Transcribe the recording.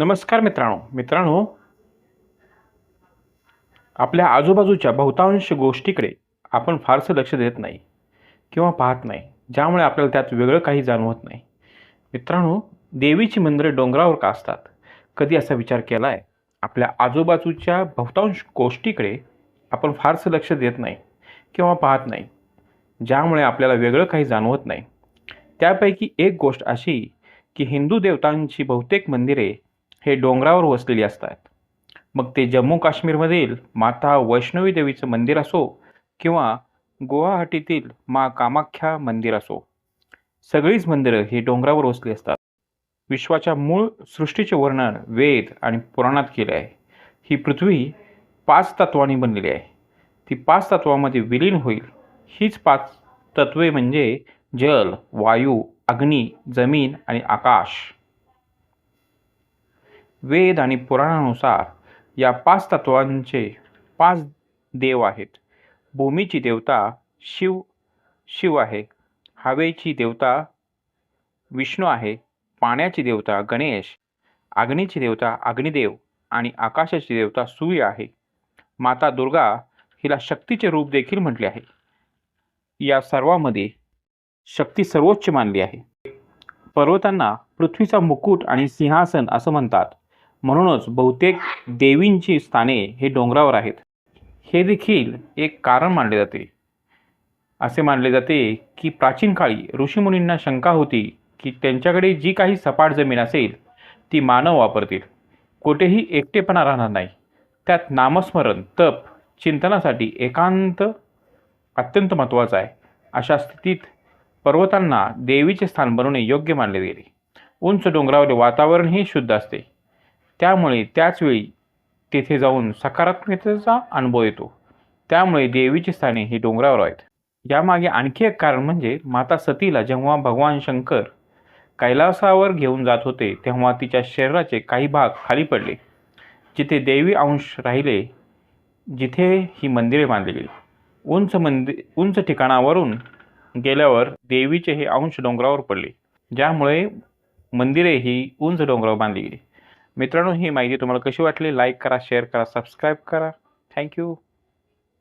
नमस्कार मित्रांनो. मित्रांनो आपल्या आजूबाजूच्या बहुतांश गोष्टीकडे आपण फारसं लक्ष देत नाही किंवा पाहत नाही. ज्यामुळे आपल्याला त्यात वेगळं काही जाणवत नाही. मित्रांनो देवीची मंदिरे डोंगरावर का असतात? कधी असा विचार केला आहे आपल्या आजूबाजूच्या बहुतांश गोष्टीकडे आपण फारसं लक्ष देत नाही किंवा पाहत नाही. ज्यामुळे आपल्याला वेगळं काही जाणवत नाही. त्यापैकी एक गोष्ट अशी की हिंदू देवतांची बहुतेक मंदिरे हे डोंगरावर वसलेली असतात. मग ते जम्मू काश्मीरमधील माता वैष्णवी देवीचं मंदिर असो किंवा गुवाहाटीतील मा कामाख्या मंदिर असो सगळीच मंदिरं ही डोंगरावर वसली असतात. विश्वाच्या मूळ सृष्टीचे वर्णन वेद आणि पुराणात केले आहे. ही पृथ्वी पाच तत्वांनी बनलेली आहे. ती पाच तत्वामध्ये विलीन होईल. हीच पाच तत्वे म्हणजे जल वायू अग्नी जमीन आणि आकाश. वेद आणि पुराणानुसार या पाच तत्वांचे पाच देव आहेत. भूमीची देवता शिव शिव आहे. हवेची देवता विष्णू आहे. पाण्याची देवता गणेश अग्नीची देवता अग्निदेव आणि आकाशाची देवता सूर्य आहे. माता दुर्गा हिला शक्तीचे रूप देखील म्हटले आहे. या सर्वामध्ये शक्ती सर्वोच्च मानली आहे. पर्वतांना पृथ्वीचा मुकुट आणि सिंहासन असं म्हणतात. म्हणूनच बहुतेक देवींची स्थाने हे डोंगरावर आहेत. हे देखील एक कारण मानले जाते. असे मानले जाते की प्राचीन काळी ऋषीमुनींना शंका होती की त्यांच्याकडे जी काही सपाट जमीन असेल ती मानव वापरतील. कुठेही एकटेपणा राहणार नाही. त्यात नामस्मरण तप चिंतनासाठी एकांत अत्यंत महत्त्वाचं आहे. अशा स्थितीत पर्वतांना देवीचे स्थान बनवणे योग्य मानले गेले. उंच डोंगरावरील वातावरणही शुद्ध असते. त्यामुळे त्याचवेळी तेथे जाऊन सकारात्मकतेचा अनुभव येतो. त्यामुळे देवीची स्थाने ही डोंगरावर आहेत. यामागे आणखी एक कारण म्हणजे माता सतीला जेव्हा भगवान शंकर कैलासावर घेऊन जात होते तेव्हा तिच्या शरीराचे काही भाग खाली पडले. जिथे देवी अंश राहिले जिथे ही मंदिरे बांधली गेली. उंच मंदिर उंच ठिकाणावरून गेल्यावर देवीचे हे अंश डोंगरावर पडले. ज्यामुळे मंदिरे ही उंच डोंगरावर बांधली गेली. मित्रांनो ही माहिती तुम्हाला कशी वाटली? लाईक करा शेअर करा सबस्क्राईब करा. थँक्यू